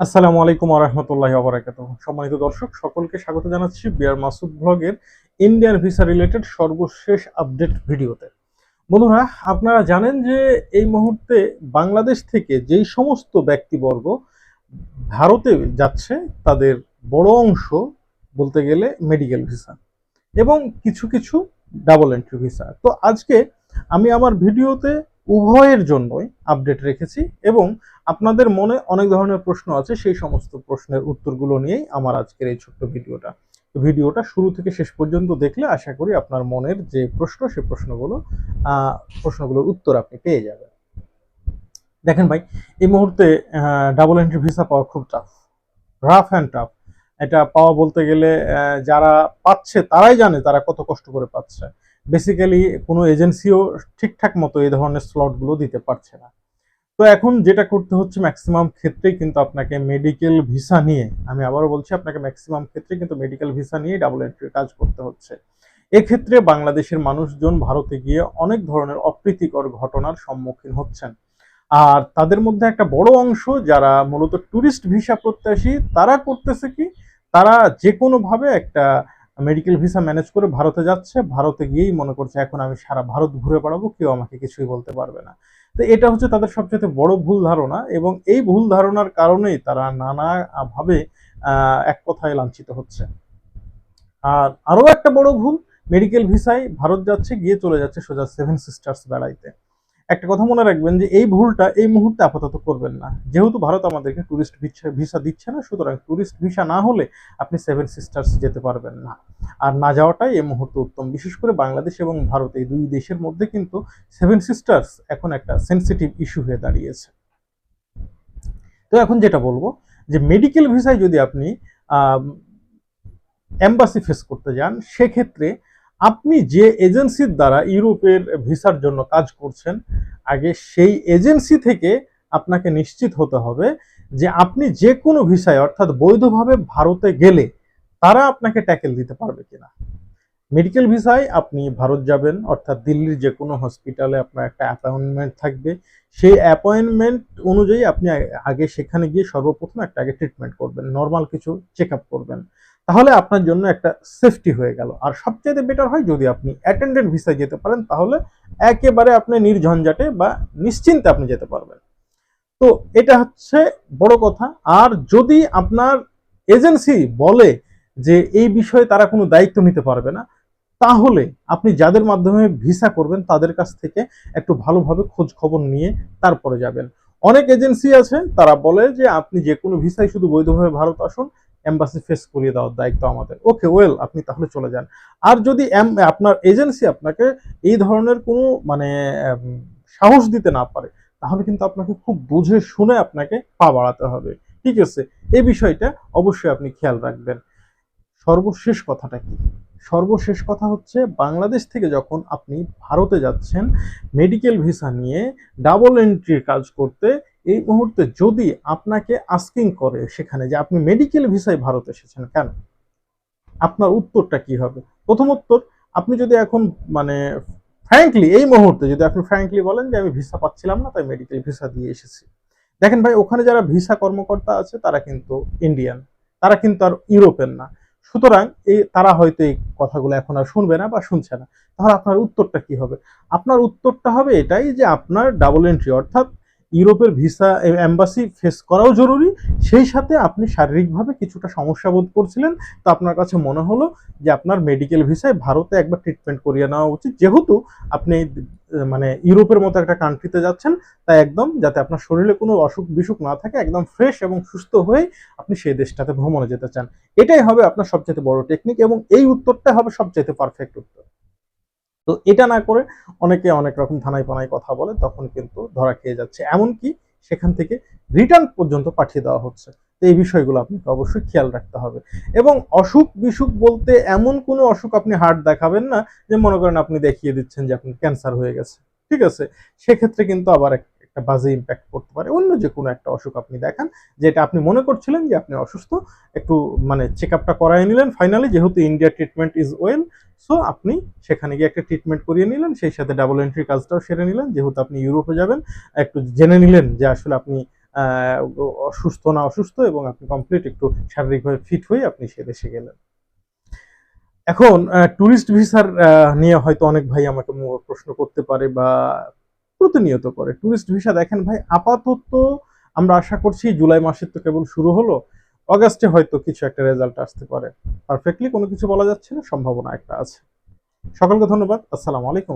আসসালামু আলাইকুম আরহামতুল্লাহ আবরাকাত সম্মানিত দর্শক, সকলকে স্বাগত জানাচ্ছি বিয়ার মাসুদ ব্লগের ইন্ডিয়ান ভিসা রিলেটেড সর্বশেষ আপডেট ভিডিওতে। বন্ধুরা, আপনারা জানেন যে এই মুহূর্তে বাংলাদেশ থেকে যেই সমস্ত ব্যক্তিবর্গ ভারতে যাচ্ছে, তাদের বড় অংশ বলতে গেলে মেডিকেল ভিসা এবং কিছু কিছু ডাবল এন্ট্রি ভিসা তো আজকে আমি আমার ভিডিওতে উভয়ের জন্যই আপডেট রেখেছি এবং আপনাদের মনে অনেক ধরনের প্রশ্ন আছে, সেই সমস্ত প্রশ্নের উত্তরগুলো নিয়েই আমার আজকের এই ছোট্ট ভিডিওটা। ভিডিওটা শুরু থেকে শেষ পর্যন্ত দেখলে আশা করি আপনার মনের যে প্রশ্ন, সে প্রশ্নগুলো প্রশ্নগুলোর উত্তর আপনি পেয়ে যাবেন। দেখেন ভাই, এই মুহূর্তে ডাবল এন্ট্রি ভিসা পাওয়া খুব টাফ রাফ অ্যান্ড টাফ এটা পাওয়া বলতে গেলে যারা পাচ্ছে তারাই জানে তারা কত কষ্ট করে পাচ্ছে। বেসিক্যালি কোনো এজেন্সিও ঠিকঠাক মতো এই ধরনের স্লটগুলো দিতে পারছে না। তো এখন যেটা করতে হচ্ছে ম্যাক্সিমাম ক্ষেত্রেই কিন্তু আপনাকে মেডিকেল ভিসা নিয়ে, আমি আবারও বলছি আপনাকে ম্যাক্সিমাম ক্ষেত্রে কিন্তু মেডিকেল ভিসা নিয়ে ডাবল এন্ট্রি কাজ করতে হচ্ছে। এক্ষেত্রে বাংলাদেশের মানুষজন ভারতে গিয়ে অনেক ধরনের অপ্রীতিকর ঘটনার সম্মুখীন হচ্ছেন। আর তাদের মধ্যে একটা বড় অংশ যারা মূলত ট্যুরিস্ট ভিসা প্রত্যাশী, তারা করতেছে কি? তারা যে কোনোভাবে একটা মেডিকেল ভিসা ম্যানেজ করে ভারতে যাচ্ছে, ভারতে গিয়েই মনে করছে, এখন আমি সারা ভারত ঘুরে বেড়াবো, কেউ আমাকে কিছুই বলতে পারবে না। তো এটা হচ্ছে তাদের সবচেয়ে বড় ভুল ধারণা এবং এই ভুল ধারণার কারণেই তারা নানা ভাবে এক কথায় লাঞ্ছিত হচ্ছে। আর আরও একটা বড় ভুল মেডিকেল ভিসায় ভারত যাচ্ছে, গিয়ে চলে যাচ্ছে সোজা সেভেন সিস্টার্স বেড়াইতে। একটা কথা মনে রাখবেন যে এই ভুলটা এই মুহূর্তে আপাতত করবেন না। যেহেতু ভারত আমাদেরকে ট্যুরিস্ট ভিসা দিচ্ছে না, সুতরাং ট্যুরিস্ট ভিসা না হলে আপনি সেভেন সিস্টার্স যেতে পারবেন না। আর না যাওয়াটাই এই মুহূর্তে উত্তম। বিশেষ করে বাংলাদেশ এবং ভারত, এই দুই দেশের মধ্যে কিন্তু সেভেন সিস্টার্স এখন একটা সেন্সিটিভ ইস্যু হয়ে দাঁড়িয়েছে। তো এখন যেটা বলব, যে মেডিকেল ভিসায় যদি আপনি অ্যাম্বাসি ফেস করতে যান, সেক্ষেত্রে আপনি যে এজেন্সির দ্বারা ইউরোপের ভিসার জন্য কাজ করছেন, আগে সেই এজেন্সি থেকে আপনাকে নিশ্চিত হতে হবে যে আপনি যে কোনো ভিসায়, অর্থাৎ বৈধভাবে ভারতে গেলে তারা আপনাকে ট্যাকেল দিতে পারবে কিনা। মেডিকেল ভিসায় আপনি ভারত যাবেন, অর্থাৎ দিল্লির যে কোনো হসপিটালে আপনার একটা অ্যাপয়েন্টমেন্ট থাকবে। সেই অ্যাপয়েন্টমেন্ট অনুযায়ী আপনি আগে সেখানে গিয়ে সর্বপ্রথম একটা আগে ট্রিটমেন্ট করবেন, নর্মাল কিছু চেক করবেন। তাহলে আপনার জন্য একটা সেফটি হয়ে গেল। আর সবচেয়ে বেটার হয় যদি আপনি অ্যাটেন্ডেন্ট ভিসায় যেতে পারেন, তাহলে একেবারে আপনি নির্ঝঞ্ঝাটে বা নিশ্চিন্তে আপনি যেতে পারবেন। তো এটা হচ্ছে বড় কথা। আর যদি আপনার এজেন্সি বলে যে এই বিষয়ে তারা কোনো দায়িত্ব নিতে পারবে না, তাহলে আপনি যাদের মাধ্যমে ভিসা করবেন, তাদের কাছ থেকে একটু ভালোভাবে খোঁজ খবর নিয়ে তারপরে যাবেন। অনেক এজেন্সি আছে, তারা বলে যে আপনি যে কোনো ভিসায় শুধু বৈধভাবে ভারত আসুন এম্বাসি ফেস করিয়ে দেওয়ার দায়িত্ব আমাদের। ওকে ওয়েল আপনি তাহলে চলে যান। আর যদি আপনার এজেন্সি আপনাকে এই ধরনের কোনো মানে সাহস দিতে না পারে, তাহলে কিন্তু আপনাকে খুব বুঝে শুনে আপনাকে পা বাড়াতে হবে। ঠিক আছে? এই বিষয়টা অবশ্যই আপনি খেয়াল রাখবেন। সর্বশেষ কথাটা কি? সর্বশেষ কথা হচ্ছে, বাংলাদেশ থেকে যখন আপনি ভারতে যাচ্ছেন মেডিকেল ভিসা নিয়ে ডাবল এন্ট্রির কাজ করতে, এই মুহূর্তে যদি আপনাকে আস্কিং করে সেখানে যে আপনি মেডিকেল ভিসায় ভারত এসেছেন কেন? আপনার উত্তরটা কি হবে? প্রথম উত্তর, আপনি যদি এখন মানে ফ্র্যাঙ্কলি এই মুহূর্তে যদি আপনি ফ্র্যাঙ্কলি বলেন যে আমি ভিসা পাচ্ছিলাম না, তাই মেডিকেল ভিসা দিয়ে এসেছি। দেখেন ভাই, ওখানে যারা ভিসা কর্মকর্তা আছে, তারা কিন্তু ইন্ডিয়ান তারা কিন্তু আর ইউরোপের না। সুতরাং এই তারা হয়তো এই কথাগুলো এখন আর শুনবে না বা শুনছে না। তাহলে আপনার উত্তরটা কি হবে? আপনার উত্তরটা হবে এটাই যে আপনার ডাবল এন্ট্রি অর্থাৎ ইউরোপের ভিসা এম্বাসি ফেস করাও জরুরি। সেই সাথে আপনি শারীরিকভাবে কিছুটা সমস্যা বোধ করছিলেন, তো আপনার কাছে মনে হলো যে আপনার মেডিকেল ভিসায় ভারতে একবার ট্রিটমেন্ট করিয়ে নেওয়া উচিত। যেহেতু আপনি মানে ইউরোপের মতো একটা কান্ট্রিতে যাচ্ছেন, তাই একদম যাতে আপনার শরীরে কোনো অসুখ বিসুখ না থাকে, একদম ফ্রেশ এবং সুস্থ হয়ে আপনি সেই দেশটাতে ভ্রমণে যেতে চান। এটাই হবে আপনার সবচেয়ে বড় টেকনিক এবং এই উত্তরটা হবে সবচেয়ে পারফেক্ট উত্তর। তো এটা না করে অনেকে অনেক রকম থানায় পানায় কথা বলে, তখন কিন্তু ধরা খেয়ে যাচ্ছে। এমনকি সেখান থেকে রিটার্ন পর্যন্ত পাঠিয়ে দেওয়া হচ্ছে। তো এই বিষয়গুলো আপনাকে অবশ্যই খেয়াল রাখতে হবে। এবং অসুখ বিসুখ বলতে এমন কোনো অসুখ আপনি হার্ট দেখাবেন না যে মনে করেন আপনি দেখিয়ে দিচ্ছেন যে আপনার ক্যান্সার হয়ে গেছে। ঠিক আছে? সেক্ষেত্রে কিন্তু আবার একটা বাজে ইম্প্যাক্ট পড়তে পারে। অন্য যে কোনো একটা অসুখ আপনি দেখান, যেটা আপনি মনে করছিলেন যে আপনি অসুস্থ, একটু মানে চেক আপটা করাই নিলেন। ফাইনালি যেহেতু India treatment is well so আপনি সেখানে গিয়ে একটা ট্রিটমেন্ট করিয়ে নিলেন, সেই সাথে ডাবল এন্ট্রি কাজটাও সেরে নিলেন। যেহেতু আপনি ইউরোপে যাবেন, একটু জেনে নিলেন যে আসলে আপনি অসুস্থ না অসুস্থ এবং আপনি কমপ্লিট একটু শারীরিকভাবে ফিট হয়ে আপনি সে দেশে গেলেন। এখন ট্যুরিস্ট ভিসার নিয়ে হয়তো অনেক ভাই আমাকে প্রশ্ন করতে পারে বা প্রতিনিয়ত করে। টুরিস্ট ভিসা দেখেন ভাই, আপাতত আমরা আশা করছি জুলাই মাসের তো কেবল শুরু হলো, অগাস্টে হয়তো কিছু একটা রেজাল্ট আসতে পারে। পারফেক্টলি কোনো কিছু বলা যাচ্ছে না, সম্ভাবনা একটা আছে। সকলকে ধন্যবাদ, আসসালামু আলাইকুম।